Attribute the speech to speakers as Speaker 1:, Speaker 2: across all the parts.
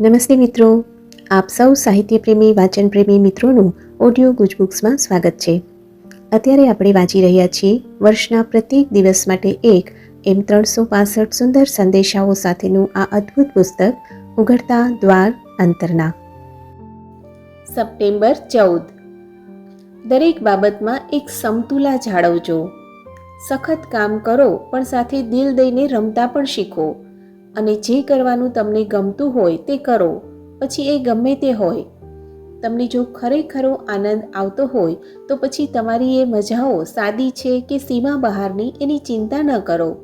Speaker 1: નમસ્તે મિત્રો. આપ સૌ સાહિત્યપ્રેમી, વાચનપ્રેમી વાચન પ્રેમી મિત્રોનું ઓડિયો ગુજબુક્સમાં સ્વાગત છે. અત્યારે આપણે વાંચી રહ્યા છીએ વર્ષના પ્રત્યેક દિવસ માટે એક એમ ત્રણસો પાસઠ સુંદર સંદેશાઓ સાથેનું આ અદ્ભુત પુસ્તક, ઉઘડતા દ્વાર અંતરના. સપ્ટેમ્બર ચૌદ. દરેક બાબતમાં એક સમતુલા જાળવજો. સખત કામ કરો, પણ સાથે દિલ દઈને રમતા પણ શીખો. અને જે કરવાનું તમને ગમતું હોય તે કરો, પછી એ ગમે તે હોય. તમને જો ખરેખરો આનંદ આવતો હોય, તો પછી તમારી એ મજાઓ સાદી છે કે સીમા બહારની એની ચિંતા ન કરો.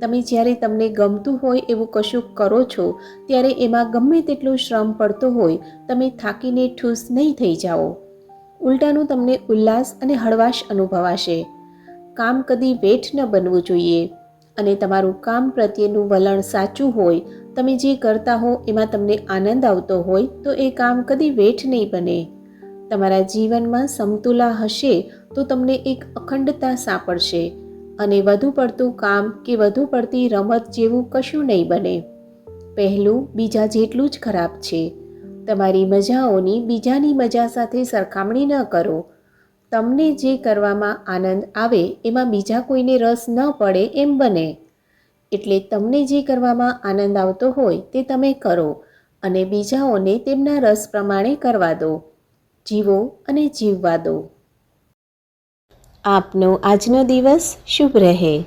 Speaker 1: તમે જ્યારે તમને ગમતું હોય એવું કશું કરો છો, ત્યારે એમાં ગમે તેટલો શ્રમ પડતો હોય, તમે થાકીને ઠૂસ નહીં થઈ જાઓ. ઉલટાનું તમને ઉલ્લાસ અને હળવાશ અનુભવાશે. કામ કદી વેઠ ન બનવું જોઈએ. અને તમારું કામ પ્રત્યેનું વલણ સાચું હોય, તમે જે કરતા હો એમાં તમને આનંદ આવતો હોય, તો એ કામ કદી વેઠ નહીં બને. તમારા જીવનમાં સમતુલા હશે તો તમને એક અખંડતા સાંપડશે અને વધુ પડતું કામ કે વધુ પડતી રમત જેવું કશું નહીં બને. પહેલું બીજા જેટલું જ ખરાબ છે. તમારી મજાઓની બીજાની મજા સાથે સરખામણી ન કરો. તમને જે કરવામાં આનંદ આવે, એમાં બીજા કોઈને રસ ન પડે એમ બને. એટલે તમને જે કરવામાં આનંદ આવતો હોય, તે તમે કરો અને બીજાઓને તેમના રસ પ્રમાણે કરવા દો. જીવો અને જીવવા દો. આપનો આજનો દિવસ શુભ રહે.